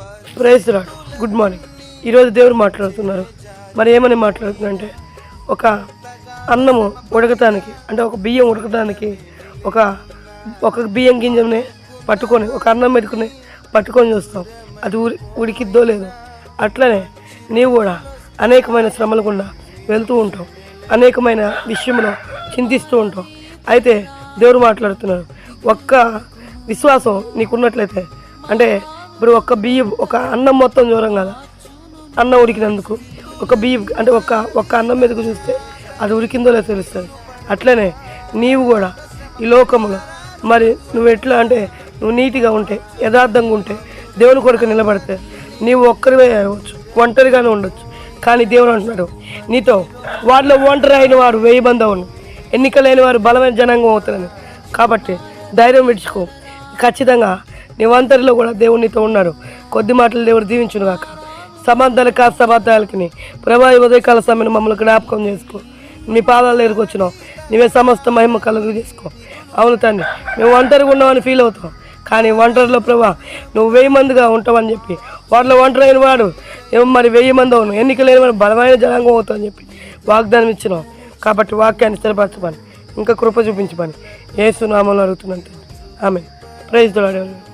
Praise రాడు good morning. ఈరోజు దేవుడు మాట్లాడుతున్నారు. మరి ఏమని మాట్లాడుతుందంటే ఒక అన్నము ఉడకటానికి అంటే ఒక బియ్యం ఉడకటానికి ఒక ఒక బియ్యం గింజని పట్టుకొని ఒక అన్నం పెట్టుకుని పట్టుకొని చూస్తాం. అది ఉడి ఉడికిద్దో లేదో. అట్లనే నీవు కూడా అనేకమైన శ్రమల గుండా వెళ్తూ ఉంటావు. అనేకమైన విషయంలో చింతిస్తూ ఉంటావు. అయితే దేవుడు మాట్లాడుతున్నారు. ఒక్క విశ్వాసం నీకున్నట్లయితే అంటే ఇప్పుడు ఒక్క బియ్యం ఒక అన్నం మొత్తం దూరం కదా. అన్నం ఉడికినందుకు ఒక బియ్యం అంటే ఒక ఒక్క అన్నం మీదకు చూస్తే అది ఉడికిందో లేదో తెలుస్తుంది. అట్లనే నీవు కూడా ఈ లోకంలో మరి నువ్వు ఎట్లా అంటే నువ్వు నీట్గా ఉంటే యథార్థంగా ఉంటే దేవుని కొరకు నిలబడితే నీవు ఒక్కరివే అవ్వచ్చు ఒంటరిగానే ఉండొచ్చు. కానీ దేవుడు అంటున్నాడు నీతో వారిలో ఒంటరి అయిన వారు వెయ్యి మంది అవును. వారు బలమైన జనాంగం అవుతారని. కాబట్టి ధైర్యం విడుచుకో. ఖచ్చితంగా నీ కూడా దేవుడు నీతో ఉన్నాడు కొద్ది మాటలు దేవుడు దీవించును కాక సమాధాన కాస్త అబద్ధాలకి ప్రభా ఉదయకాల సమయం మమ్మల్ని జ్ఞాపకం చేసుకో. నీ పాదాల దగ్గరికి వచ్చినావు నీవే సమస్త మహిమ కలుగు చేసుకో. అవును తండ్రి మేము ఒంటరిగా ఉన్నామని ఫీల్ అవుతాం కానీ ఒంటరిలో ప్రభా నువ్వు వెయ్యి మందిగా ఉంటావని చెప్పి వాటిలో ఒంటరి అయిన వాడు ఏమో మరి వెయ్యి మంది అవును. ఎన్నిక లేని వాడు బలమైన జనాంగం అవుతావు అని చెప్పి వాగ్దానం ఇచ్చినావు కాబట్టి వాక్యాన్ని స్థిరపరచమని ఇంకా కృప చూపించమని ఏసునామంలో అడుగుతున్నాను ఆమె ప్రైజ్ దొడాడు